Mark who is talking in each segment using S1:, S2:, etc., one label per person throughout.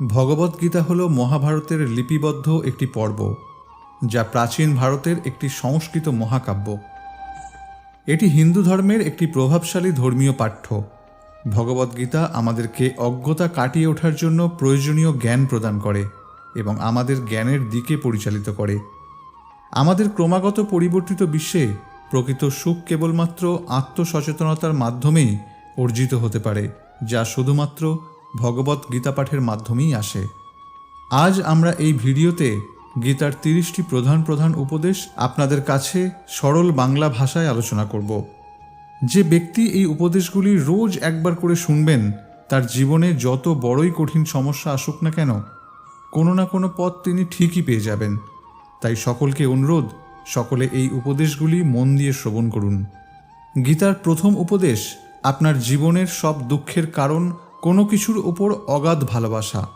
S1: ভগবদ্গীতা হল মহাভারতের লিপিবদ্ধ একটি পর্ব, যা প্রাচীন ভারতের একটি সংস্কৃত মহাকাব্য। এটি হিন্দু ধর্মের একটি প্রভাবশালী ধর্মীয় পাঠ্য। ভগবদ্গীতা আমাদেরকে অজ্ঞতা কাটিয়ে ওঠার জন্য প্রয়োজনীয় জ্ঞান প্রদান করে এবং আমাদের জ্ঞানের দিকে পরিচালিত করে। আমাদের ক্রমাগত পরিবর্তিত বিশ্বে প্রকৃত সুখ কেবলমাত্র আত্মসচেতনতার মাধ্যমেই অর্জিত হতে পারে, যা শুধুমাত্র ভগবত গীতা পাঠের মাধ্যমেই আসে। আজ আমরা এই ভিডিওতে গীতার তিরিশটি প্রধান প্রধান উপদেশ আপনাদের কাছে সরল বাংলা ভাষায় আলোচনা করব। যে ব্যক্তি এই উপদেশগুলি রোজ একবার করে শুনবেন, তার জীবনে যত বড়ই কঠিন সমস্যা আসুক না কেন, কোনো না কোনো পথ তিনি ঠিকই পেয়ে যাবেন। তাই সকলকে অনুরোধ, সকলে এই উপদেশগুলি মন দিয়ে শ্রবণ করুন। গীতার প্রথম উপদেশ, আপনার জীবনের সব দুঃখের কারণ কোনো কিছুর ওপর অগাধ ভালোবাসা।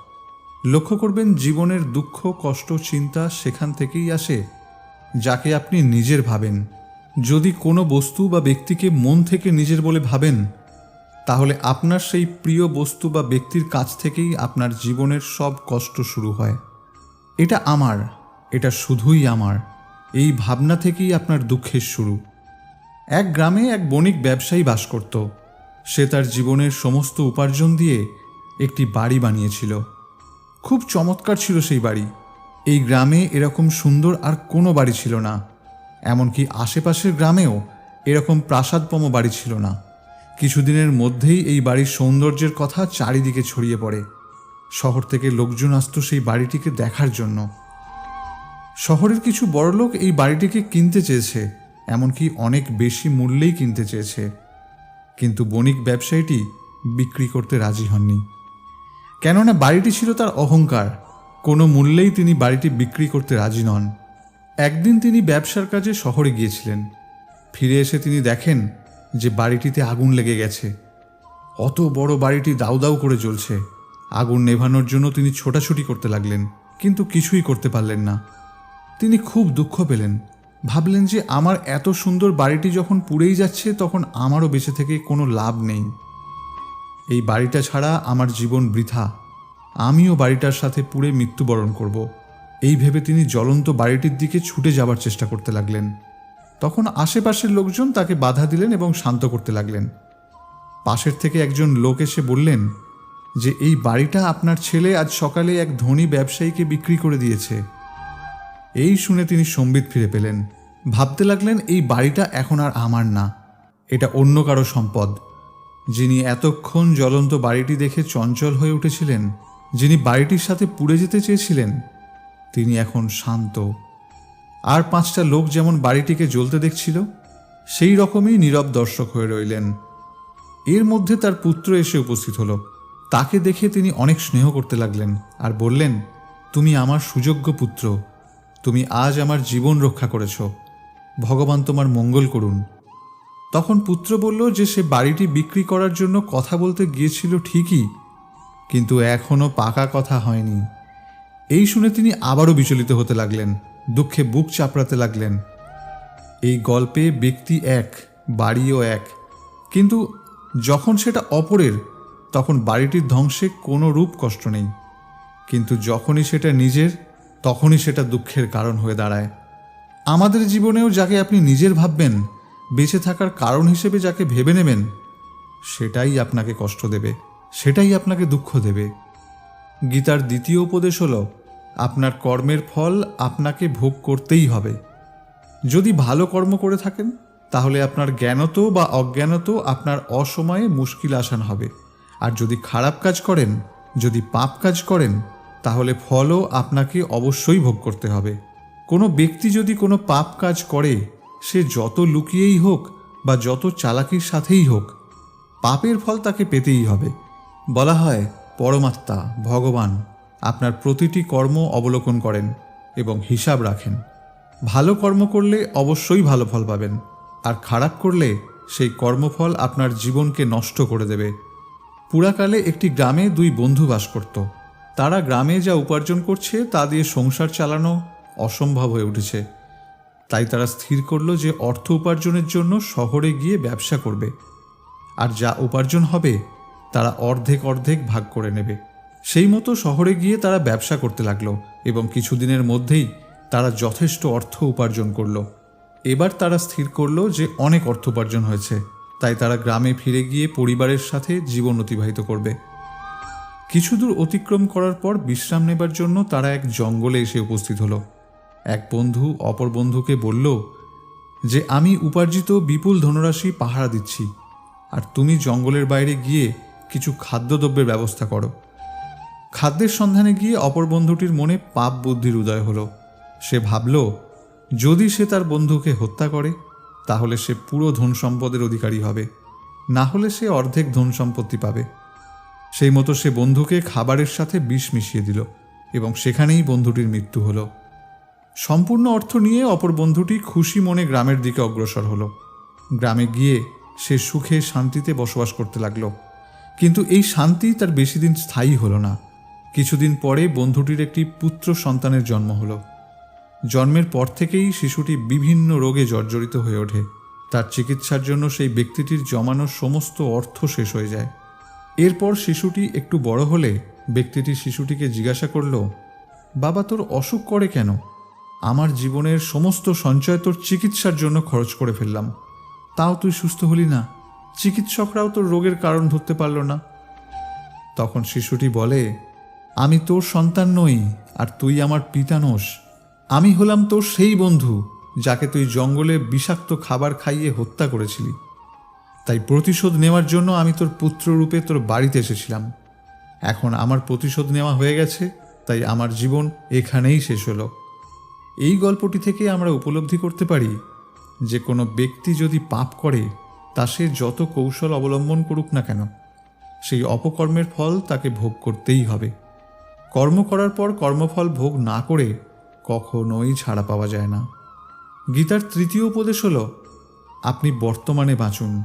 S1: লক্ষ্য করবেন জীবনের দুঃখ, কষ্ট, চিন্তা সেখান থেকেই আসে, যাকে আপনি নিজের ভাবেন। যদি কোনো বস্তু বা ব্যক্তিকে মন থেকে নিজের বলে ভাবেন, তাহলে আপনার সেই প্রিয় বস্তু বা ব্যক্তির কাছ থেকেই আপনার জীবনের সব কষ্ট শুরু হয়। এটা আমার, এটা শুধুই আমার, এই ভাবনা থেকেই আপনার দুঃখের শুরু। এক গ্রামে এক বণিক ব্যবসায়ী বাস করত। সে তার জীবনের সমস্ত উপার্জন দিয়ে একটি বাড়ি বানিয়েছিল। খুব চমৎকার ছিল সেই বাড়ি। এই গ্রামে এরকম সুন্দর আর কোনো বাড়ি ছিল না। এমনকি আশেপাশের গ্রামেও এরকম প্রাসাদপম বাড়ি ছিল না। কিছুদিনের মধ্যেই এই বাড়ির সৌন্দর্যের কথা চারিদিকে ছড়িয়ে পড়ে। শহর থেকে লোকজন আসতো সেই বাড়িটিকে দেখার জন্য। শহরের কিছু বড়লোক এই বাড়িটিকে কিনতে চেয়েছে, এমনকি অনেক বেশি মূল্যেই কিনতে চেয়েছে। কিন্তু বণিক ব্যবসায়ীটি বিক্রি করতে রাজি হননি। কেননা বাড়িটি ছিল তার অহংকার। কোনো মূল্যেই তিনি বাড়িটি বিক্রি করতে রাজি নন। একদিন তিনি ব্যবসার কাজে শহরে গিয়েছিলেন। ফিরে এসে তিনি দেখেন যে বাড়িটিতে আগুন লেগে গেছে। অত বড় বাড়িটি দাউ দাউ করে জ্বলছে। আগুন নেভানোর জন্য তিনি ছোটাছুটি করতে লাগলেন, কিন্তু কিছুই করতে পারলেন না। তিনি খুব দুঃখ পেলেন। ভাবলেন যে আমার এত সুন্দর বাড়িটি যখন পুড়েই যাচ্ছে, তখন আমারও বেঁচে থেকে কোনো লাভ নেই। এই বাড়িটা ছাড়া আমার জীবন বৃথা। আমিও বাড়িটার সাথে পুড়ে মৃত্যুবরণ করব। এই ভেবে তিনি জ্বলন্ত বাড়িটির দিকে ছুটে যাবার চেষ্টা করতে লাগলেন। তখন আশেপাশের লোকজন তাকে বাধা দিলেন এবং শান্ত করতে লাগলেন। পাশের থেকে একজন লোক এসে বললেন যে, এই বাড়িটা আপনার ছেলে আজ সকালে এক ধনী ব্যবসায়ীকে বিক্রি করে দিয়েছে। এই শুনে তিনি সম্বিত ফিরে পেলেন। ভাবতে লাগলেন, এই বাড়িটা এখন আর আমার না। এটা অন্য কারও সম্পদ। যিনি এতক্ষণ জ্বলন্ত বাড়িটি দেখে চঞ্চল হয়ে উঠেছিলেন, যিনি বাড়িটির সাথে পুড়ে যেতে চেয়েছিলেন, তিনি এখন শান্ত। আর পাঁচটা লোক যেমন বাড়িটিকে জ্বলতে দেখছিল, সেই রকমই নীরব দর্শক হয়ে রইলেন। এর মধ্যে তার পুত্র এসে উপস্থিত হলো। তাকে দেখে তিনি অনেক স্নেহ করতে লাগলেন আর বললেন, তুমি আমার সুযোগ্য পুত্র। তুমি আজ আমার জীবন রক্ষা করেছ। ভগবান তোমার মঙ্গল করুন। তখন পুত্র বলল যে সে বাড়িটি বিক্রি করার জন্য কথা বলতে গিয়েছিল ঠিকই, কিন্তু এখনও পাকা কথা হয়নি। এই শুনে তিনি আবারও বিচলিত হতে লাগলেন, দুঃখে বুক চাপড়াতে লাগলেন। এই গল্পে ব্যক্তি এক, বাড়িও এক, কিন্তু যখন সেটা অপরের, তখন বাড়িটির ধ্বংসে কোনো রূপ কষ্ট নেই। কিন্তু যখনই সেটা নিজের তখনই সেটা দুঃখের কারণ হয়ে দাঁড়ায়। আমাদের জীবনেও যাকে আপনি নিজের ভাববেন, বেঁচে থাকার কারণ হিসেবে যাকে ভেবে নেবেন, সেটাই আপনাকে কষ্ট দেবে, সেটাই আপনাকে দুঃখ দেবে। গীতার দ্বিতীয় উপদেশ হল, আপনার কর্মের ফল আপনাকে ভোগ করতেই হবে। যদি ভালো কর্ম করে থাকেন, তাহলে আপনার জ্ঞানত বা অজ্ঞানত আপনার অসময়ে মুশকিল আসান হবে। আর যদি খারাপ কাজ করেন, যদি পাপ কাজ করেন তাহলে ফলও আপনাকে অবশ্যই ভোগ করতে হবে। কোনো ব্যক্তি যদি কোনো পাপ কাজ করে, সে যত লুকিয়েই হোক বা যত চালাকির সাথেই হোক, পাপের ফল তাকে পেতেই হবে। বলা হয়, পরমাত্মা, ভগবান, আপনার প্রতিটি কর্ম অবলোকন করেন এবং হিসাব রাখেন। ভালো কর্ম করলে অবশ্যই ভালো ফল পাবেন, আর খারাপ করলে সেই কর্মফল আপনার জীবনকে নষ্ট করে দেবে। পুরাকালে একটি গ্রামে দুই বন্ধু বাস করত। তারা গ্রামে যা উপার্জন করছে তা দিয়ে সংসার চালানো অসম্ভব হয়ে উঠেছে। তাই তারা স্থির করল যে অর্থ উপার্জনের জন্য শহরে গিয়ে ব্যবসা করবে। আর যা উপার্জন হবে, তারা অর্ধেক অর্ধেক ভাগ করে নেবে। সেই মতো শহরে গিয়ে তারা ব্যবসা করতে লাগল এবং কিছুদিনের মধ্যেই তারা যথেষ্ট অর্থ উপার্জন করল। এবার তারা স্থির করল যে অনেক অর্থ উপার্জন হয়েছে। তাই তারা গ্রামে ফিরে গিয়ে পরিবারের সাথে জীবন অতিবাহিত করবে। কিছু দূর অতিক্রম করার পর বিশ্রাম নেবার জন্য তারা এক জঙ্গলে এসে উপস্থিত হলো। এক বন্ধু অপর বন্ধুকে বলল যে, আমি উপার্জিত বিপুল ধনরাশি পাহারা দিচ্ছি, আর তুমি জঙ্গলের বাইরে গিয়ে কিছু খাদ্যদ্রব্যের ব্যবস্থা করো খাদ্যের সন্ধানে গিয়ে অপর বন্ধুটির মনে পাপ বুদ্ধির উদয় হলো। সে ভাবল, যদি সে তার বন্ধুকে হত্যা করে, তাহলে সে পুরো ধন সম্পদের অধিকারী হবে। না হলে সে অর্ধেক ধন সম্পত্তি পাবে। সেই মতো সে বন্ধুকে খাবারের সাথে বিষ মিশিয়ে দিল এবং সেখানেই বন্ধুটির মৃত্যু হলো। সম্পূর্ণ অর্থ নিয়ে অপর বন্ধুটি খুশি মনে গ্রামের দিকে অগ্রসর হলো। গ্রামে গিয়ে সে সুখে শান্তিতে বসবাস করতে লাগল। কিন্তু এই শান্তি তার বেশি দিন স্থায়ী হলো না। কিছুদিন পরে বন্ধুটির একটি পুত্র সন্তানের জন্ম হলো। জন্মের পর থেকেই শিশুটি বিভিন্ন রোগে জর্জরিত হয়ে ওঠে। তার চিকিৎসার জন্য সেই ব্যক্তিটির জমানো সমস্ত অর্থ শেষ হয়ে যায়। এরপর শিশুটি একটু বড় হলে ব্যক্তিটি শিশুটিকে জিজ্ঞাসা করল, বাবা, তোর অসুখ করে কেন? আমার জীবনের সমস্ত সঞ্চয় তোর চিকিৎসার জন্য খরচ করে ফেললাম। তাও তুই সুস্থ হলি না। চিকিৎসকরাও তোর রোগের কারণ ধরতে পারল না। তখন শিশুটি বলে, আমি তোর সন্তান নই, আর তুই আমার পিতা নোস। আমি হলাম তোর সেই বন্ধু, যাকে তুই জঙ্গলে বিষাক্ত খাবার খাইয়ে হত্যা করেছিলি। তাই প্রতিশোধ নেওয়ার জন্য আমি তোর পুত্ররূপে তোর বাড়িতে এসেছিলাম। এখন আমার প্রতিশোধ নেওয়া হয়ে গেছে, তাই আমার জীবন এখানেই শেষ হলো। এই গল্পটি থেকে আমরা উপলব্ধি করতে পারি যে কোনো ব্যক্তি যদি পাপ করে, তা সে যত কৌশল অবলম্বন করুক না কেন, সেই অপকর্মের ফল তাকে ভোগ করতেই হবে। কর্ম করার পর কর্মফল ভোগ না করে কখনোই ছাড়া পাওয়া যায় না। গীতার তৃতীয় উপদেশ হল, আপনি বর্তমানে বাঁচুন।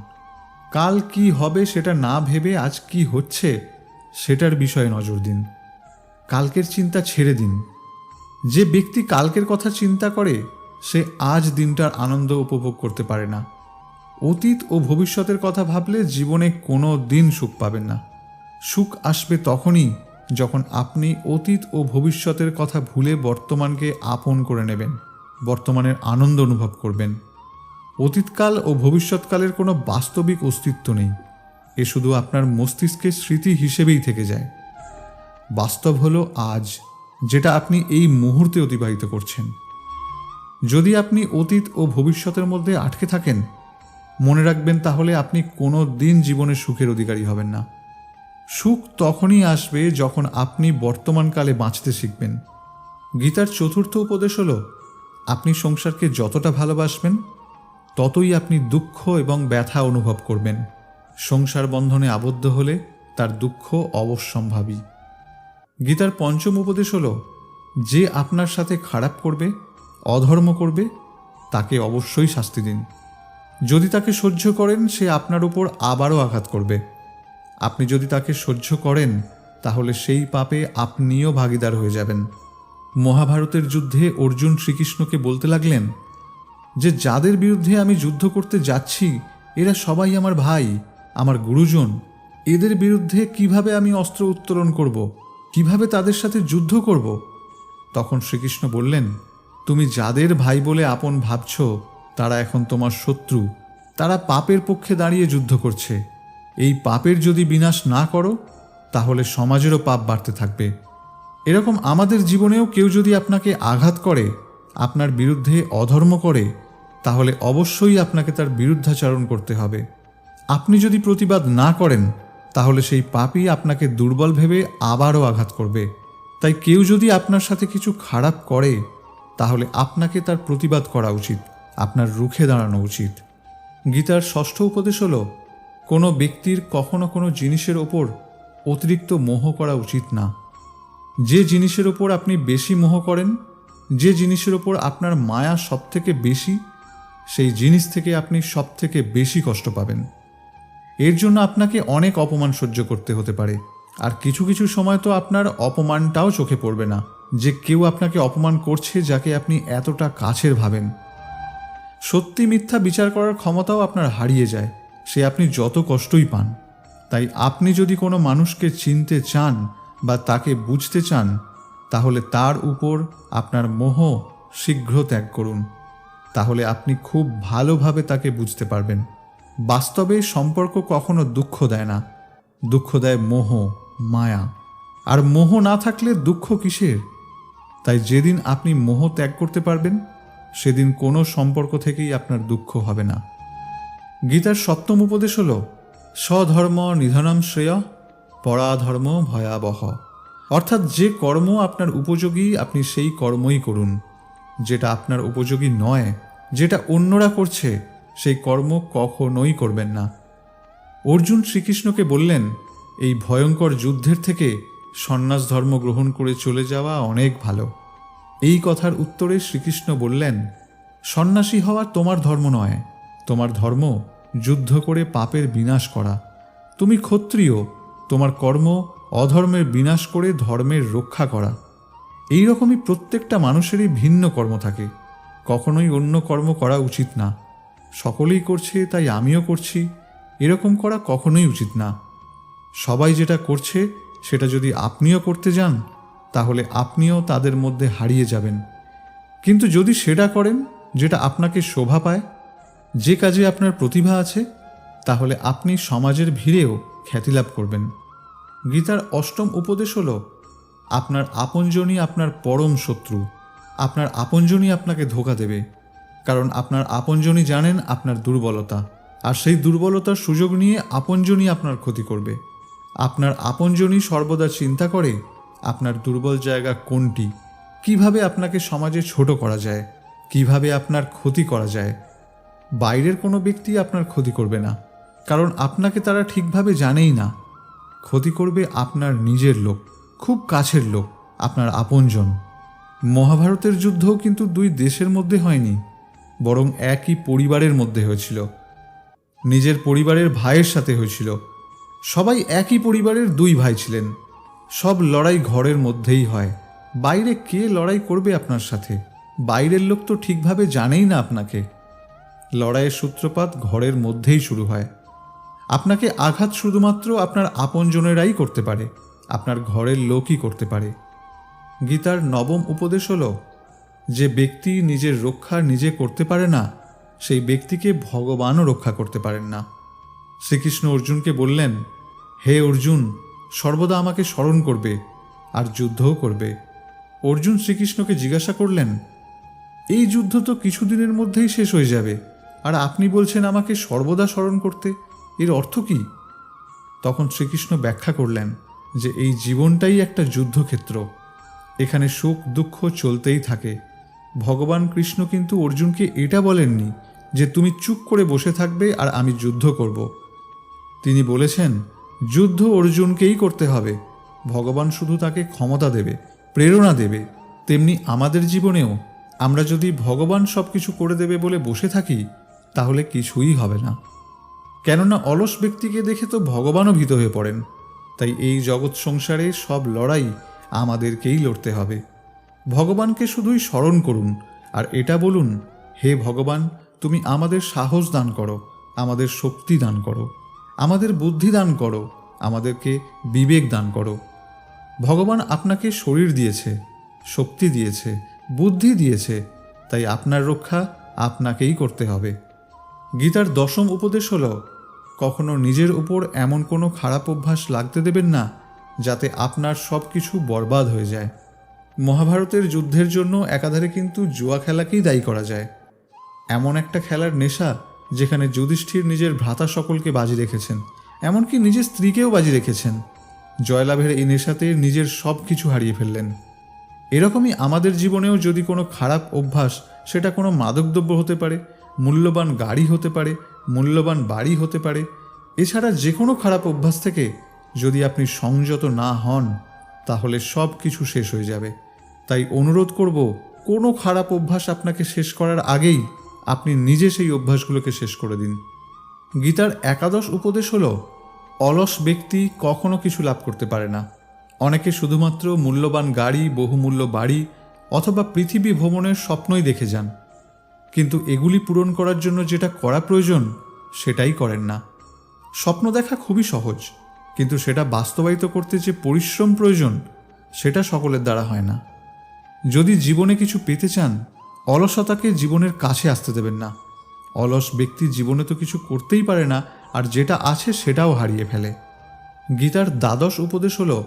S1: কাল কি হবে সেটা না ভেবে আজ কি হচ্ছে, সেটার বিষয়ে নজর দিন। কালকের চিন্তা ছেড়ে দিন। যে ব্যক্তি কালকের কথা চিন্তা করে, সে আজ দিনটার আনন্দ উপভোগ করতে পারে না। অতীত ও ভবিষ্যতের কথা ভাবলে জীবনে কোনো দিন সুখ পাবেন না। সুখ আসবে তখনই যখন আপনি অতীত ও ভবিষ্যতের কথা ভুলে বর্তমানকে আপন করে নেবেন, বর্তমানের আনন্দ অনুভব করবেন। অতীতকাল ও ভবিষ্যৎকালের কোনো বাস্তবিক অস্তিত্ব নেই। এ শুধু আপনার মস্তিষ্কের স্মৃতি হিসেবেই থেকে যায়। বাস্তব হলো আজ, যেটা আপনি এই মুহূর্তে অতিবাহিত করছেন। যদি আপনি অতীত ও ভবিষ্যতের মধ্যে আটকে থাকেন, মনে রাখবেন তাহলে আপনি কোনো দিন জীবনে সুখের অধিকারী হবেন না। সুখ তখনই আসবে যখন আপনি বর্তমানকালে বাঁচতে শিখবেন। গীতার চতুর্থ উপদেশ হল, আপনি সংসারকে যতটা ভালোবাসবেন ততই আপনি দুঃখ এবং ব্যথা অনুভব করবেন। সংসার বন্ধনে আবদ্ধ হলে তার দুঃখ অবশ্যম্ভাবী। গীতার পঞ্চম উপদেশ হল, যে আপনার সাথে খারাপ করবে, অধর্ম করবে, তাকে অবশ্যই শাস্তি দিন। যদি তাকে সহ্য করেন, সে আপনার উপর আবারও আঘাত করবে। আপনি যদি তাকে সহ্য করেন, তাহলে সেই পাপে আপনিও ভাগিদার হয়ে যাবেন। মহাভারতের যুদ্ধে অর্জুন শ্রীকৃষ্ণকে বলতে লাগলেন যে যাদের বিরুদ্ধে আমি যুদ্ধ করতে যাচ্ছি, এরা সবাই আমার ভাই, আমার গুরুজন। এদের বিরুদ্ধে কীভাবে আমি অস্ত্র উত্তোলন করব? কীভাবে তাদের সাথে যুদ্ধ করব? তখন শ্রীকৃষ্ণ বললেন, তুমি যাদের ভাই বলে আপন ভাবছ, তারা এখন তোমার শত্রু। তারা পাপের পক্ষে দাঁড়িয়ে যুদ্ধ করছে। এই পাপের যদি বিনাশ না করো, তাহলে সমাজেরও পাপ বাড়তে থাকবে। এরকম আমাদের জীবনেও কেউ যদি আপনাকে আঘাত করে, আপনার বিরুদ্ধে অধর্ম করে তাহলে অবশ্যই আপনাকে তার বিরুদ্ধাচরণ করতে হবে। আপনি যদি প্রতিবাদ না করেন, তাহলে সেই পাপই আপনাকে দুর্বল ভেবে আবারও আঘাত করবে। তাই কেউ যদি আপনার সাথে কিছু খারাপ করে, তাহলে আপনাকে তার প্রতিবাদ করা উচিত, আপনার রুখে দাঁড়ানো উচিত। গীতার ষষ্ঠ উপদেশ হল, কোনো ব্যক্তির কখনো কোনো জিনিসের ওপর অতিরিক্ত মোহ করা উচিত না। যে জিনিসের ওপর আপনি বেশি মোহ করেন, যে জিনিসের ওপর আপনার মায়া সব থেকে বেশি সেই জিনিস থেকে আপনি সব থেকে বেশি কষ্ট পাবেন। এর জন্য আপনাকে অনেক অপমান সহ্য করতে হতে পারে। আর কিছু কিছু সময় তো আপনার অপমানটাও চোখে পড়বে না। যে কেউ আপনাকে অপমান করছে যাকে আপনি এতটা কাছের ভাবেন। সত্যি মিথ্যা বিচার করার ক্ষমতাও আপনার হারিয়ে যায়। সে আপনি যত কষ্টই পান। তাই আপনি যদি কোনো মানুষকে চিনতে চান বা তাকে বুঝতে চান, তাহলে তার উপর আপনার মোহ শীঘ্র ত্যাগ করুন। তাহলে আপনি খুব ভালোভাবে তাকে বুঝতে পারবেন। বাস্তবে সম্পর্ক কখনো দুঃখ দেয় না। দুঃখ দেয় মোহ, মায়া। আর মোহ না থাকলে দুঃখ কিসের? তাই যেদিন আপনি মোহ ত্যাগ করতে পারবেন, সেদিন কোনো সম্পর্ক থেকেই আপনার দুঃখ হবে না। গীতার সপ্তম উপদেশ হল, স্বধর্ম নিধনম শ্রেয়, পরাধর্ম ভয়াবহ। অর্থাৎ যে কর্ম আপনার উপযোগী, আপনি সেই কর্মই করুন। যেটা আপনার উপযোগী নয়, যেটা অন্যরা করছে, সেই কর্ম কখনোই করবেন না। অর্জুন শ্রীকৃষ্ণকে বললেন, এই ভয়ঙ্কর যুদ্ধের থেকে সন্ন্যাস ধর্ম গ্রহণ করে চলে যাওয়া অনেক ভালো। এই কথার উত্তরে শ্রীকৃষ্ণ বললেন, সন্ন্যাসী হওয়া তোমার ধর্ম নয়। তোমার ধর্ম যুদ্ধ করে পাপের বিনাশ করা। তুমি ক্ষত্রিয়। তোমার কর্ম অধর্মের বিনাশ করে ধর্মের রক্ষা করা। এই রকমই প্রত্যেকটা মানুষেরই ভিন্ন কর্ম থাকে। কখনোই অন্য কর্ম করা উচিত না। সকলেই করছে তাই আমিও করছি। এরকম করা কখনোই উচিত না। সবাই যেটা করছে, সেটা যদি আপনিও করতে যান, তাহলে আপনিও তাদের মধ্যে হারিয়ে যাবেন। কিন্তু যদি সেটা করেন, যেটা আপনাকে শোভা পায়, যে কাজে আপনার প্রতিভা আছে, তাহলে আপনি সমাজের ভিড়েও খ্যাতিলাভ করবেন। গীতার অষ্টম উপদেশ হল আপনার আপনজনই আপনার পরম শত্রু। আপনার আপনজনই আপনাকে ধোকা দেবে। কারণ আপনার আপনজনই জানেন আপনার দুর্বলতা। আর সেই দুর্বলতার সুযোগ নিয়ে আপনজনই আপনার ক্ষতি করবে। আপনার আপনজনই সর্বদা চিন্তা করে, আপনার দুর্বল জায়গা কোনটি? কীভাবে আপনাকে সমাজে ছোট করা যায়? কীভাবে আপনার ক্ষতি করা যায়? বাইরের কোনো ব্যক্তি আপনার ক্ষতি করবে না। কারণ আপনাকে তারা ঠিকভাবে জানেই না। ক্ষতি করবে আপনার নিজের লোক। খুব কাছের লোক, আপনার আপনজন। মহাভারতের যুদ্ধও কিন্তু দুই দেশের মধ্যে হয়নি, বরং একই পরিবারের মধ্যে হয়েছিল। নিজের পরিবারের ভাইয়ের সাথে হয়েছিল। সবাই একই পরিবারের দুই ভাই ছিলেন। সব লড়াই ঘরের মধ্যেই হয়। বাইরে কে লড়াই করবে আপনার সাথে? বাইরের লোক তো ঠিকভাবে জানেই না আপনাকে। লড়াইয়ের সূত্রপাত ঘরের মধ্যেই শুরু হয়। আপনাকে আঘাত শুধুমাত্র আপনার আপনজনেরাই করতে পারে। আপনার ঘরের লোকই করতে পারে। গীতার নবম উপদেশ হল, যে ব্যক্তি নিজের রক্ষা নিজে করতে পারে না, সেই ব্যক্তিকে ভগবানও রক্ষা করতে পারেন না। শ্রীকৃষ্ণ অর্জুনকে বললেন, হে অর্জুন, সর্বদা আমাকে স্মরণ করবে আর যুদ্ধও করবে। অর্জুন শ্রীকৃষ্ণকে জিজ্ঞাসা করলেন, এই যুদ্ধ তো কিছুদিনের মধ্যেই শেষ হয়ে যাবে, আর আপনি বলছেন আমাকে সর্বদা স্মরণ করতে, এর অর্থ কি? তখন শ্রীকৃষ্ণ ব্যাখ্যা করলেন যে এই জীবনটাই একটা যুদ্ধক্ষেত্র। এখানে সুখ, দুঃখ চলতেই থাকে। ভগবান কৃষ্ণ কিন্তু অর্জুনকে এটা বলেননি যে তুমি চুপ করে বসে থাকবে আর আমি যুদ্ধ করব। তিনি বলেছেন, যুদ্ধ অর্জুনকেই করতে হবে। ভগবান শুধু তাকে ক্ষমতা দেবে, প্রেরণা দেবে। তেমনি আমাদের জীবনেও আমরা যদি ভগবান সব কিছু করে দেবে বলে বসে থাকি, তাহলে কিছুই হবে না। কেননা অলস ব্যক্তিকে দেখে তো ভগবানও ভীত হয়ে পড়েন। তাই এই জগৎ সংসারে সব লড়াই আমাদেরকেই লড়তে হবে। ভগবানকে শুধুই স্মরণ করুন, আর এটা বলুন, হে ভগবান, তুমি আমাদের সাহস দান করো, আমাদের শক্তি দান করো, আমাদের বুদ্ধি দান করো, আমাদেরকে বিবেক দান করো। ভগবান আপনাকে শরীর দিয়েছে, শক্তি দিয়েছে, বুদ্ধি দিয়েছে, তাই আপনার রক্ষা আপনাকেই করতে হবে। গীতার দশম উপদেশ হল কখনো নিজের উপর এমন কোনো খারাপ অভ্যাস লাগতে দেবেন না, যাতে আপনার সব কিছু বরবাদ হয়ে যায়। মহাভারতের যুদ্ধের জন্য একাধারে কিন্তু জুয়া খেলাকেই দায়ী করা যায়। এমন একটা খেলার নেশা যেখানে যুধিষ্ঠির নিজের ভ্রাতা সকলকে বাজি রেখেছেন, এমনকি নিজের স্ত্রীকেও বাজি রেখেছেন। জয়লাভের এই নেশাতে নিজের সব কিছু হারিয়ে ফেললেন। এরকমই আমাদের জীবনেও যদি কোনো খারাপ অভ্যাস, সেটা কোনো মাদকদ্রব্য হতে পারে, মূল্যবান গাড়ি হতে পারে মূল্যবান বাড়ি হতে পারে। এছাড়া যে কোনো খারাপ অভ্যাস থেকে যদি আপনি সংযত না হন, তাহলে সব কিছু শেষ হয়ে যাবে। তাই অনুরোধ করব, কোনো খারাপ অভ্যাস আপনাকে শেষ করার আগেই আপনি নিজে সেই অভ্যাসগুলোকে শেষ করে দিন। গীতার একাদশ উপদেশ হলো, অলস ব্যক্তি কখনো কিছু লাভ করতে পারে না। অনেকে শুধুমাত্র মূল্যবান গাড়ি, বহুমূল্য বাড়ি অথবা পৃথিবী ভ্রমণের স্বপ্নই দেখে যান। কিন্তু এগুলি পূরণ করার জন্য যেটা করা প্রয়োজন, সেটাই করেন না। স্বপ্ন দেখা খুবই সহজ, কিন্তু সেটা বাস্তবায়িত করতে যে পরিশ্রম প্রয়োজন, সেটা সকলের দ্বারা হয় না। যদি জীবনে কিছু পেতে চান, অলসতাকে জীবনের কাছে আসতে দেবেন না। অলস ব্যক্তি জীবনে তো কিছু করতেই পারে না, আর যেটা আছে সেটাও হারিয়ে ফেলে। গীতার দ্বাদশ উপদেশ হল,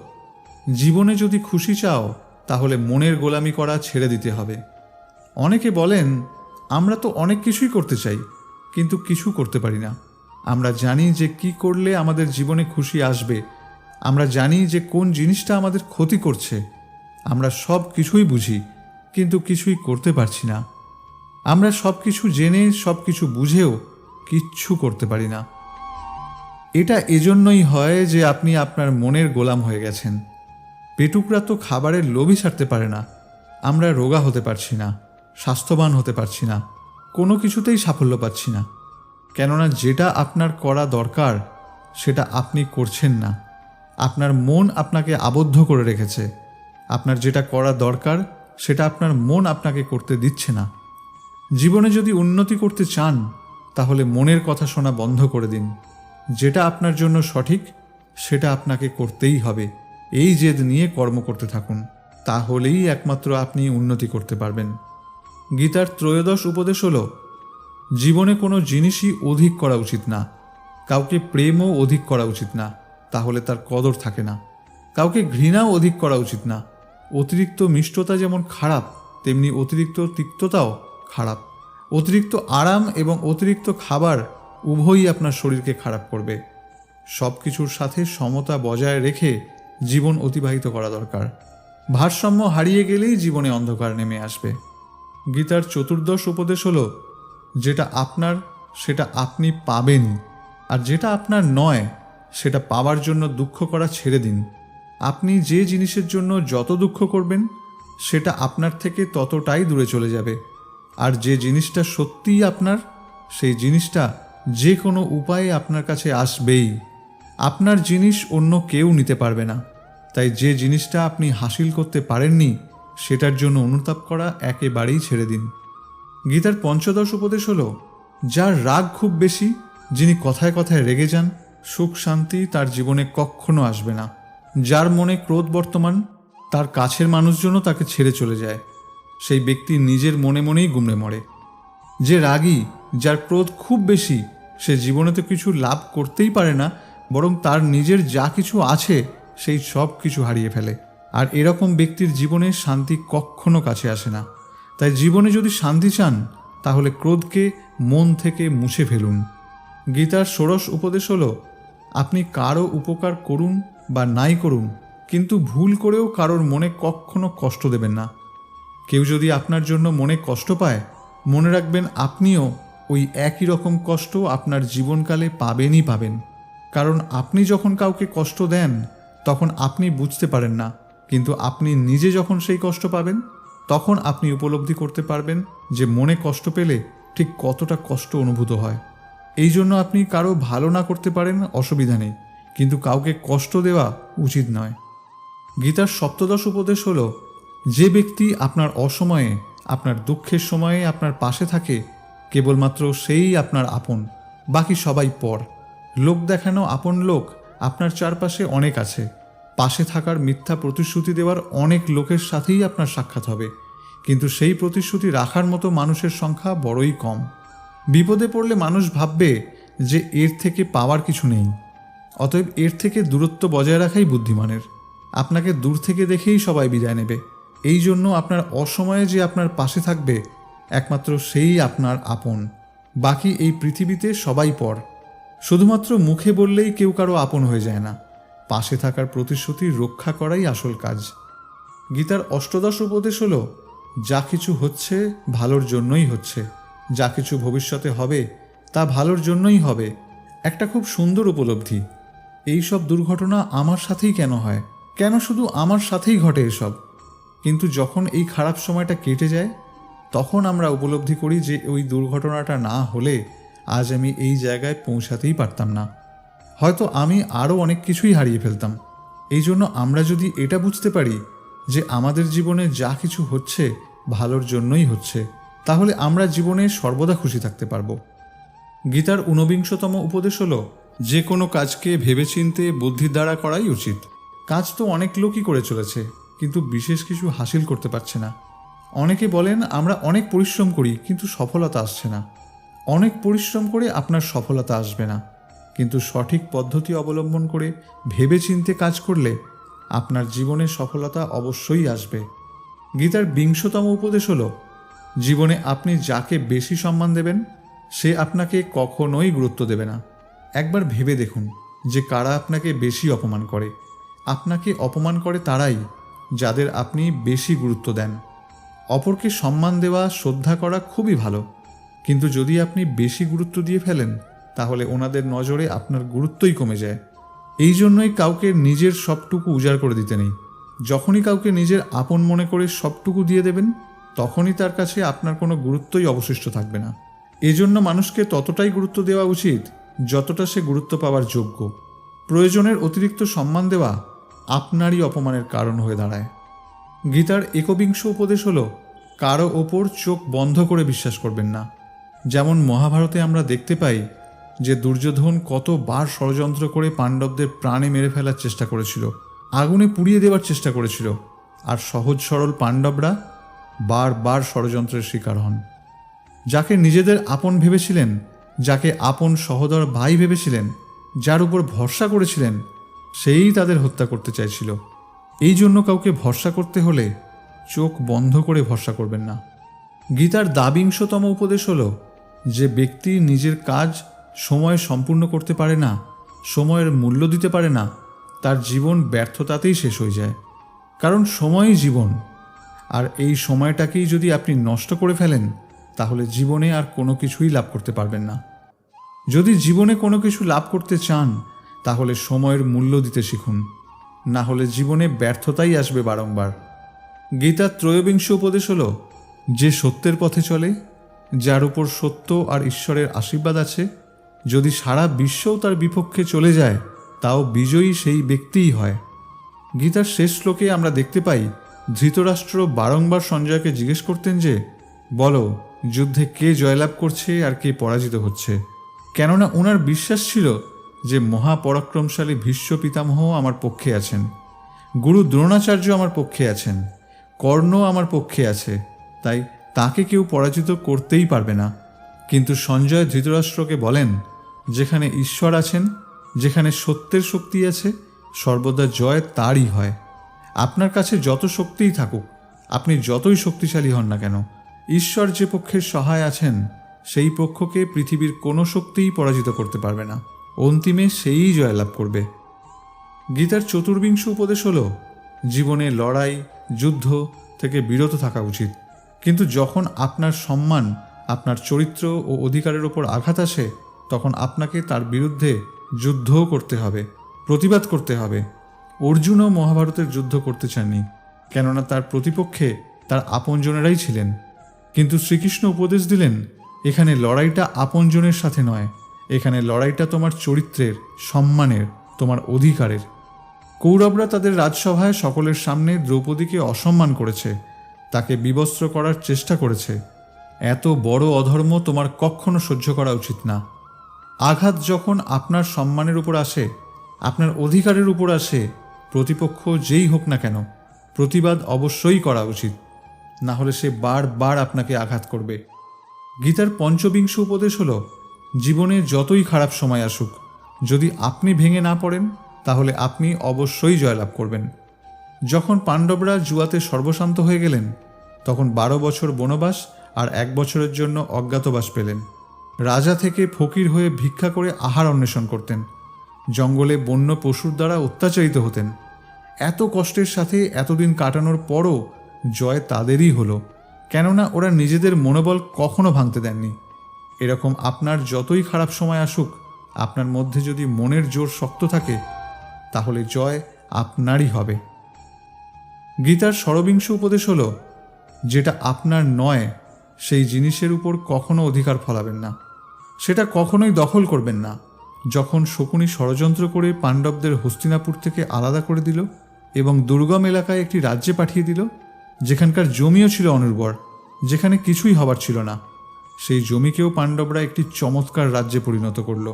S1: জীবনে যদি খুশি চাও, তাহলে মনের গোলামি করা ছেড়ে দিতে হবে। অনেকে বলেন আমরা তো অনেক কিছুই করতে চাই, কিন্তু কিছু করতে পারি না। আমরা জানি যে কি করলে আমাদের জীবনে খুশি আসবে। আমরা জানি যে কোন জিনিসটা আমাদের ক্ষতি করছে। আমরা সব কিছুই বুঝি, কিন্তু কিছুই করতে পারছি না। আমরা সব কিছু জেনে, সব কিছু বুঝেও কিচ্ছু করতে পারি না। এটা এজন্যই হয় যে আপনি আপনার মনের গোলাম হয়ে গেছেন। পেটুকরা তো খাবারের লোভই ছাড়তে পারে না। আমরা রোগা হতে পারছি না। স্বাস্থ্যবান হতে পারছি না। কোনো কিছুতেই সাফল্য পাচ্ছি না। কেননা যেটা আপনার করা দরকার, সেটা আপনি করছেন না। আপনার মন আপনাকে আবদ্ধ করে রেখেছে। আপনার যেটা করা দরকার, সেটা আপনার মন আপনাকে করতে দিচ্ছে না। জীবনে যদি উন্নতি করতে চান, তাহলে মনের কথা শোনা বন্ধ করে দিন। যেটা আপনার জন্য সঠিক, সেটা আপনাকে করতেই হবে। এই জেদ নিয়ে কর্ম করতে থাকুন। তাহলেই একমাত্র আপনি উন্নতি করতে পারবেন। গীতার ত্রয়োদশ উপদেশ হল, জীবনে কোনো জিনিসই অধিক করা উচিত না। কাউকে প্রেমও অধিক করা উচিত না, তাহলে তার কদর থাকে না। কাউকে ঘৃণাও অধিক করা উচিত না। অতিরিক্ত মিষ্টতা যেমন খারাপ, তেমনি অতিরিক্ত তিক্ততাও খারাপ। অতিরিক্ত আরাম এবং অতিরিক্ত খাবার উভয়ই আপনার শরীরকে খারাপ করবে। সব কিছুর সাথে সমতা বজায় রেখে জীবন অতিবাহিত করা দরকার। ভারসাম্য হারিয়ে গেলেই জীবনে অন্ধকার নেমে আসবে। গীতার চতুর্দশ উপদেশ হলো, যেটা আপনার, সেটা আপনি পাবেনই আর যেটা আপনার নয়, সেটা পাওয়ার জন্য দুঃখ করা ছেড়ে দিন। আপনি যে জিনিসের জন্য যত দুঃখ করবেন, সেটা আপনার থেকে ততটাই দূরে চলে যাবে। আর যে জিনিসটা সত্যিই আপনার, সেই জিনিসটা যে কোনো উপায়ে আপনার কাছে আসবেই। আপনার জিনিস অন্য কেউ নিতে পারবে না। তাই যে জিনিসটা আপনি হাসিল করতে পারেননি সেটার জন্য অনুতাপ করা একেবারেই ছেড়ে দিন। গীতার পঞ্চদশ উপদেশ হল, যার রাগ খুব বেশি, যিনি কথায় কথায় রেগে যান, সুখ শান্তি তার জীবনে কখনো আসবে না। যার মনে ক্রোধ বর্তমান, তার কাছের মানুষজনও তাকে ছেড়ে চলে যায়। সেই ব্যক্তি নিজের মনে মনেই গুমড়ে মরে। যে রাগী, যার ক্রোধ খুব বেশি, সে জীবনে তো কিছু লাভ করতেই পারে না, বরং তার নিজের যা কিছু আছে, সেই সব কিছু হারিয়ে ফেলে। আর এরকম ব্যক্তির জীবনে শান্তি কখনো কাছে আসে না। তাই জীবনে যদি শান্তি চান, তাহলে ক্রোধকে মন থেকে মুছে ফেলুন। গীতার ষোড়শ উপদেশ হল, আপনি কারও উপকার করুন বা নাই করুন, কিন্তু ভুল করেও কারোর মনে কখনো কষ্ট দেবেন না। কেউ যদি আপনার জন্য মনে কষ্ট পায়, মনে রাখবেন আপনিও ওই একই রকম কষ্ট আপনার জীবনকালে পাবেনই পাবেন। কারণ আপনি যখন কাউকে কষ্ট দেন, তখন আপনি বুঝতে পারেন না কিন্তু আপনি নিজে যখন সেই কষ্ট পাবেন, তখন আপনি উপলব্ধি করতে পারবেন যে মনে কষ্ট পেলে ঠিক কতটা কষ্ট অনুভূত হয়। এই জন্য আপনি কারও ভালো না করতে পারেন অসুবিধা নেই, কিন্তু কাউকে কষ্ট দেওয়া উচিত নয়। গীতার সপ্তদশ উপদেশ হলো, যে ব্যক্তি আপনার অসময়ে, আপনার দুঃখের সময়ে আপনার পাশে থাকে, কেবলমাত্র সেই আপনার আপন, বাকি সবাই পর। লোক দেখানো আপন লোক আপনার চারপাশে অনেক আছে। পাশে থাকার মিথ্যা প্রতিশ্রুতি দেওয়ার অনেক লোকের সাথেই আপনার সাক্ষাৎ হবে। কিন্তু সেই প্রতিশ্রুতি রাখার মতো মানুষের সংখ্যা বড়ই কম। বিপদে পড়লে মানুষ ভাববে যে এর থেকে পাওয়ার কিছু নেই। অতএব এর থেকে দূরত্ব বজায় রাখাই বুদ্ধিমানের। আপনাকে দূর থেকে দেখেই সবাই বিদায় নেবে। এই জন্য আপনার অসময়ে যে আপনার পাশে থাকবে, একমাত্র সেই আপনার আপন। বাকি এই পৃথিবীতে সবাই পর। শুধুমাত্র মুখে বললেই কেউ কারও আপন হয়ে যায় না। পাশে থাকার প্রতিশ্রুতি রক্ষা করাই আসল কাজ। গীতার অষ্টদশ উপদেশ হল, যা কিছু হচ্ছে, ভালোর জন্যই হচ্ছে। যা কিছু ভবিষ্যতে হবে, তা ভালোর জন্যই হবে। একটা খুব সুন্দর উপলব্ধি। এই সব দুর্ঘটনা আমার সাথেই কেন হয়? কেন শুধু আমার সাথেই ঘটে এসব? কিন্তু যখন এই খারাপ সময়টা কেটে যায়, তখন আমরা উপলব্ধি করি যে ওই দুর্ঘটনাটা না হলে আজ আমি এই জায়গায় পৌঁছাতেই পারতাম না। হয়তো আমি আরও অনেক কিছুই হারিয়ে ফেলতাম। এই জন্য আমরা যদি এটা বুঝতে পারি যে আমাদের জীবনে যা কিছু হচ্ছে ভালোর জন্যই হচ্ছে, তাহলে আমরা জীবনে সর্বদা খুশি থাকতে পারব। গীতার ঊনবিংশতম উপদেশ হলো, যে কোনো কাজকে ভেবেচিন্তে বুদ্ধির দ্বারা করাই উচিত। কাজ তো অনেক লোকই করে চলেছে, কিন্তু বিশেষ কিছু হাসিল করতে পারছে না। অনেকে বলেন, আমরা অনেক পরিশ্রম করি, কিন্তু সফলতা আসছে না। অনেক পরিশ্রম করে আপনার সফলতা আসবে না। কিন্তু সঠিক পদ্ধতি অবলম্বন করে ভেবেচিন্তে কাজ করলে আপনার জীবনে সফলতা অবশ্যই আসবে। গীতার বিংশতম উপদেশ হল, জীবনে আপনি যাকে বেশি সম্মান দেবেন, সে আপনাকে কখনোই গুরুত্ব দেবে না। একবার ভেবে দেখুন যে কারা আপনাকে বেশি অপমান করে। আপনাকে অপমান করে তারাই যাদের আপনি বেশি গুরুত্ব দেন। অপরকে সম্মান দেওয়া, শ্রদ্ধা করা খুবই ভালো। কিন্তু যদি আপনি বেশি গুরুত্ব দিয়ে ফেলেন তাহলে ওনাদের নজরে আপনার গুরুত্বই কমে যায়। এই জন্যই কাউকে নিজের সবটুকু উজাড় করে দিতে নেই। যখনই কাউকে নিজের আপন মনে করে সবটুকু দিয়ে দেবেন, তখনই তার কাছে আপনার কোনো গুরুত্বই অবশিষ্ট থাকবে না। এজন্য মানুষকে ততটাই গুরুত্ব দেওয়া উচিত, যতটা সে গুরুত্ব পাওয়ার যোগ্য। প্রয়োজনের অতিরিক্ত সম্মান দেওয়া আপনারই অপমানের কারণ হয়ে দাঁড়ায়। গীতার একবিংশ উপদেশ হলো, কারও ওপর চোখ বন্ধ করে বিশ্বাস করবেন না। যেমন মহাভারতে আমরা দেখতে পাই যে দুর্যোধন কতবার ষড়যন্ত্র করে পাণ্ডবদের প্রাণে মেরে ফেলার চেষ্টা করেছিল, আগুনে পুড়িয়ে দেওয়ার চেষ্টা করেছিল, আর সহজ সরল পাণ্ডবরা বারবার ষড়যন্ত্রের শিকার হন। যাকে নিজেদের আপন ভেবেছিলেন, যাকে আপন সহদর ভাই ভেবেছিলেন, যার উপর ভরসা করেছিলেন, সেই তাদের হত্যা করতে চাইছিল। এই জন্য কাউকে ভরসা করতে হলে চোখ বন্ধ করে ভরসা করবেন না। গীতার দাবিংশতম উপদেশ হল, যে ব্যক্তি নিজের কাজ সময়ে সম্পূর্ণ করতে পারে না, সময়ের মূল্য দিতে পারে না, তার জীবন ব্যর্থতাতেই শেষ হয়ে যায়। কারণ সময়ই জীবন। আর এই সময়টাকেই যদি আপনি নষ্ট করে ফেলেন, তাহলে জীবনে আর কোনো কিছুই লাভ করতে পারবেন না। যদি জীবনে কোনো কিছু লাভ করতে চান, তাহলে সময়ের মূল্য দিতে শিখুন। না হলে জীবনে ব্যর্থতাই আসবে বারংবার। গীতার ত্রয়োবিংশ উপদেশ হল, যে সত্যের পথে চলে, যার উপর সত্য আর ঈশ্বরের আশীর্বাদ আছে যদি সারা বিশ্বও তার বিপক্ষে চলে যায়, তাও বিজয়ী সেই ব্যক্তিই হয়। গীতার শেষ শ্লোকে আমরা দেখতে পাই, ধৃতরাষ্ট্র বারংবার সঞ্জয়কে জিজ্ঞেস করতেন যে, বলো, যুদ্ধে কে জয়লাভ করছে আর কে পরাজিত হচ্ছে? কেননা ওনার বিশ্বাস ছিল যে মহাপরাক্রমশালী ভীষ্ম পিতামহ আমার পক্ষে আছেন, গুরু দ্রোণাচার্য আমার পক্ষে আছেন, কর্ণ আমার পক্ষে আছে, তাই তাকে কেউ পরাজিত করতেই পারবে না। কিন্তু সঞ্জয় ধৃতরাষ্ট্রকে বলেন যেখানে ঈশ্বর আছেন, যেখানে সত্যের শক্তি আছে, সর্বদা জয় তারই হয়। আপনার কাছে যত শক্তিই থাকুক, আপনি যতই শক্তিশালী হন না কেন, ঈশ্বর যে পক্ষের সহায় আছেন, সেই পক্ষকে পৃথিবীর কোনো শক্তিই পরাজিত করতে পারবে না। অন্তিমে সেই জয়লাভ করবে। গীতার চতুর্বিংশ উপদেশ হল, জীবনে লড়াই, যুদ্ধ থেকে বিরত থাকা উচিত। কিন্তু যখন আপনার সম্মান, আপনার চরিত্র ও অধিকারের ওপর আঘাত আসে তখন আপনাকে তার বিরুদ্ধে যুদ্ধও করতে হবে, প্রতিবাদ করতে হবে। অর্জুনও মহাভারতের যুদ্ধ করতে চাননি, কেননা তার প্রতিপক্ষে তার আপনজনেরাই ছিলেন। কিন্তু শ্রীকৃষ্ণ উপদেশ দিলেন, এখানে লড়াইটা আপনজনের সাথে নয়, এখানে লড়াইটা তোমার চরিত্রের, সম্মানের, তোমার অধিকারের। কৌরবরা তাদের রাজসভায় সকলের সামনে দ্রৌপদীকে অসম্মান করেছে, তাকে বিবস্ত্র করার চেষ্টা করেছে। এত বড় অধর্ম তোমার কখনো সহ্য করা উচিত না। আঘাত যখন আপনার সম্মানের উপর আসে, আপনার অধিকারের উপর আসে, প্রতিপক্ষ যেই হোক না কেন, প্রতিবাদ অবশ্যই করা উচিত। না হলে সে বারবার আপনাকে আঘাত করবে। গীতার পঞ্চবিংশ উপদেশ হল, জীবনে যতই খারাপ সময় আসুক, যদি আপনি ভেঙে না পড়েন, তাহলে আপনি অবশ্যই জয়লাভ করবেন। যখন পাণ্ডবরা জুয়াতে সর্বশান্ত হয়ে গেলেন, তখন বারো বছর বনবাস আর এক বছরের জন্য অজ্ঞাতবাস পেলেন। রাজা থেকে ফকির হয়ে ভিক্ষা করে আহার অন্বেষণ করতেন। জঙ্গলে বন্য পশুর দ্বারা অত্যাচারিত হতেন। এত কষ্টের সাথে এতদিন কাটানোর পরও জয় তাদেরই হলো। কেননা ওরা নিজেদের মনোবল কখনো ভাঙতে দেননি। এরকম আপনার যতই খারাপ সময় আসুক, আপনার মধ্যে যদি মনের জোর শক্ত থাকে, তাহলে জয় আপনারই হবে। গীতার ষড়বিংশ উপদেশ হল, যেটা আপনার নয় সেই জিনিসের উপর কখনো অধিকার ফলাবেন না। সেটা কখনোই দখল করবেন না। যখন শকুনি ষড়যন্ত্র করে পাণ্ডবদের হস্তিনাপুর থেকে আলাদা করে দিল এবং দুর্গম এলাকায় একটি রাজ্যে পাঠিয়ে দিল, যেখানকার জমিও ছিল অনুর্বর, যেখানে কিছুই হবার ছিল না, সেই জমিকেও পাণ্ডবরা একটি চমৎকার রাজ্যে পরিণত করল।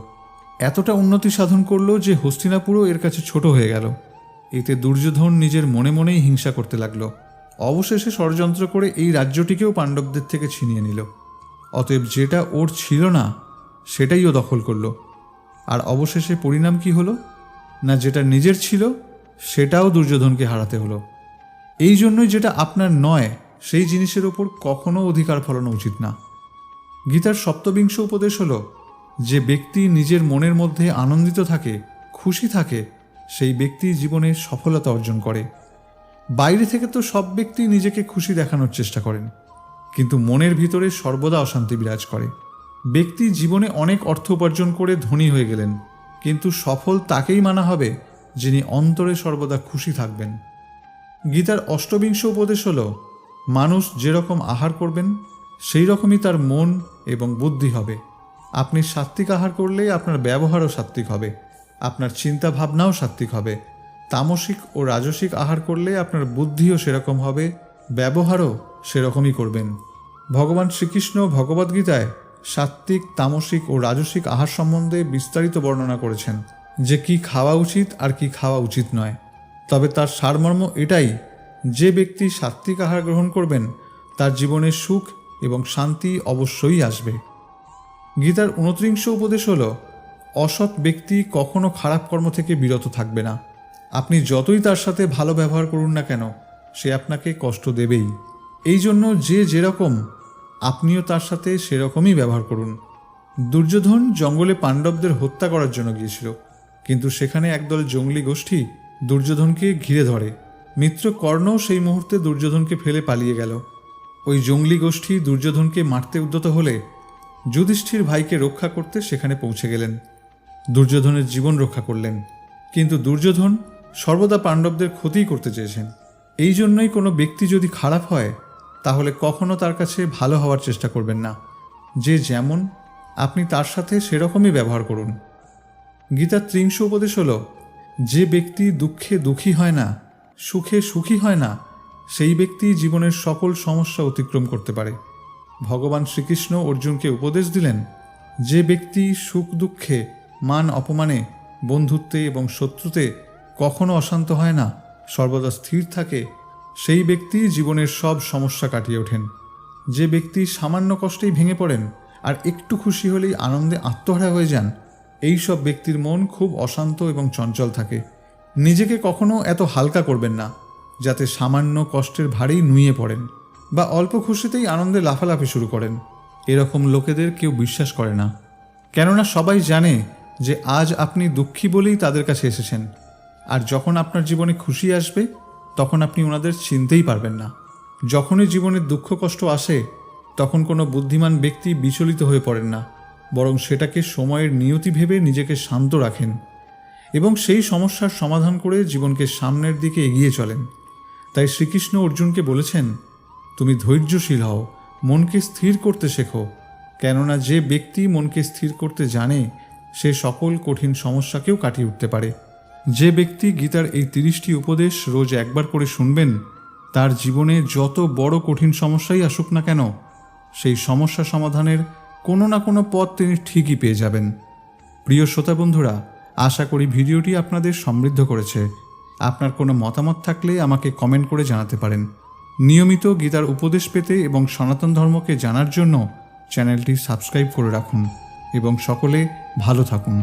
S1: এতটা উন্নতি সাধন করল যে হস্তিনাপুরও এর কাছে ছোট হয়ে গেল। এতে দুর্যোধন নিজের মনে মনেই হিংসা করতে লাগল। অবশেষে ষড়যন্ত্র করে এই রাজ্যটিকেও পাণ্ডবদের থেকে ছিনিয়ে নিল। অতএব যেটা ওর ছিল না, সেটাই ও দখল করল। আর অবশেষে পরিণাম কি হলো? না যেটা নিজের ছিল, সেটাও দুর্যোধনকে হারাতে হলো। এই জন্যই যেটা আপনার নয়, সেই জিনিসের ওপর কখনো অধিকার ফলানো উচিত না। গীতার সপ্তবিংশ উপদেশ হলো, যে ব্যক্তি নিজের মনের মধ্যে আনন্দিত থাকে, খুশি থাকে, সেই ব্যক্তি জীবনে সফলতা অর্জন করে। বাইরে থেকে তো সব ব্যক্তি নিজেকে খুশি দেখানোর চেষ্টা করেন। কিন্তু মনের ভিতরে সর্বদা অশান্তি বিরাজ করে। ব্যক্তি জীবনে অনেক অর্থ উপার্জন করে ধনী হয়ে গেলেন, কিন্তু সফল তাকেই মানা হবে যিনি অন্তরে সর্বদা খুশি থাকবেন। গীতার অষ্টবিংশ উপদেশ হল, মানুষ যেরকম আহার করবেন, সেই রকমই তার মন এবং বুদ্ধি হবে। আপনি সাত্ত্বিক আহার করলে আপনার ব্যবহারও সাত্ত্বিক হবে, আপনার চিন্তা ভাবনাও সাত্ত্বিক হবে। তামসিক ও রাজসিক আহার করলে আপনার বুদ্ধিও সেরকম হবে, ব্যবহারও সেরকমই করবেন। ভগবান শ্রীকৃষ্ণ ভগবদ্গীতায় সাত্ত্বিক, তামসিক ও রাজসিক আহার সম্বন্ধে বিস্তারিত বর্ণনা করেছেন যে কি খাওয়া উচিত আর কি খাওয়া উচিত নয়। তবে তার সারমর্ম এটাই, যে ব্যক্তি সাত্ত্বিক আহার গ্রহণ করবেন, তার জীবনে সুখ এবং শান্তি অবশ্যই আসবে। গীতার উনত্রিংশ উপদেশ হল, অসৎ ব্যক্তি কখনো খারাপ কর্ম থেকে বিরত থাকবে না। আপনি যতই তার সাথে ভালো ব্যবহার করুন না কেন, সে আপনাকে কষ্ট দেবেই। এই জন্য যে যেরকম, আপনিও তার সাথে সেরকমই ব্যবহার করুন। দুর্যোধন জঙ্গলে পাণ্ডবদের হত্যা করার জন্য গিয়েছিল, কিন্তু সেখানে একদল জঙ্গলি গোষ্ঠী দুর্যোধনকে ঘিরে ধরে। মিত্র কর্ণও সেই মুহূর্তে দুর্যোধনকে ফেলে পালিয়ে গেল। ওই জঙ্গলি গোষ্ঠী দুর্যোধনকে মারতে উদ্যত হলে যুধিষ্ঠির ভাইকে রক্ষা করতে সেখানে পৌঁছে গেলেন। দুর্যোধনের জীবন রক্ষা করলেন। কিন্তু দুর্যোধন সর্বদা পাণ্ডবদের ক্ষতিই করতে চেয়েছেন। এই জন্যই কোনো ব্যক্তি যদি খারাপ হয়, তাহলে কখনো তার কাছে ভালো হওয়ার চেষ্টা করবেন না। যে যেমন, আপনি তার সাথে সেরকমই ব্যবহার করুন। গীতার ত্রিংশ উপদেশ হল, যে ব্যক্তি দুঃখে দুঃখী হয় না, সুখে সুখী হয় না, সেই ব্যক্তি জীবনের সকল সমস্যা অতিক্রম করতে পারে। ভগবান শ্রীকৃষ্ণ অর্জুনকে উপদেশ দিলেন, যে ব্যক্তি সুখ দুঃখে, মান অপমানে, বন্ধুত্বে এবং শত্রুতে কখনো অশান্ত হয় না, সর্বদা স্থির থাকে, সেই ব্যক্তি জীবনের সব সমস্যা কাটিয়ে ওঠেন। যে ব্যক্তি সামান্য কষ্টেই ভেঙে পড়েন আর একটু খুশি হলেই আনন্দে আত্মহারা হয়ে যান, এই সব ব্যক্তির মন খুব অশান্ত এবং চঞ্চল থাকে। নিজেকে কখনো এত হালকা করবেন না, যাতে সামান্য কষ্টের ভারেই নুয়ে পড়েন বা অল্প খুশিতেই আনন্দে লাফালাফি শুরু করেন। এরকম লোকেদের কেউ বিশ্বাস করে না। কেননা সবাই জানে যে আজ আপনি দুঃখী বলেই তাদের কাছে এসেছেন। আর যখন আপনার জীবনে খুশি আসবে, তখন আপনি ওনাদের চিনতেই পারবেন না। যখনই জীবনে দুঃখ কষ্ট আসে, তখন কোনো বুদ্ধিমান ব্যক্তি বিচলিত হয়ে পড়েন না, বরং সেটাকে সময়ের নিয়তি ভেবে নিজেকে শান্ত রাখেন এবং সেই সমস্যার সমাধান করে জীবনকে সামনের দিকে এগিয়ে চলেন। তাই শ্রীকৃষ্ণ অর্জুনকে বলেছেন, তুমি ধৈর্যশীল হও, মনকে স্থির করতে শেখো, কেননা যে ব্যক্তি মনকে স্থির করতে জানে, সে সকল কঠিন সমস্যাকেও কাটিয়ে উঠতে পারে। যে ব্যক্তি গীতার এই তিরিশটি উপদেশ রোজ একবার করে শুনবেন, তার জীবনে যত বড় কঠিন সমস্যাই আসুক না কেন, সেই সমস্যা সমাধানের কোনো না কোনো পথ তিনি ঠিকই পেয়ে যাবেন। প্রিয় শ্রোতা বন্ধুরা, আশা করি ভিডিওটি আপনাদের সমৃদ্ধ করেছে। আপনার কোনো মতামত থাকলে আমাকে কমেন্ট করে জানাতে পারেন। নিয়মিত গীতার উপদেশ পেতে এবং সনাতন ধর্মকে জানার জন্য চ্যানেলটি সাবস্ক্রাইব করে রাখুন। এবং সকলে ভালো থাকুন।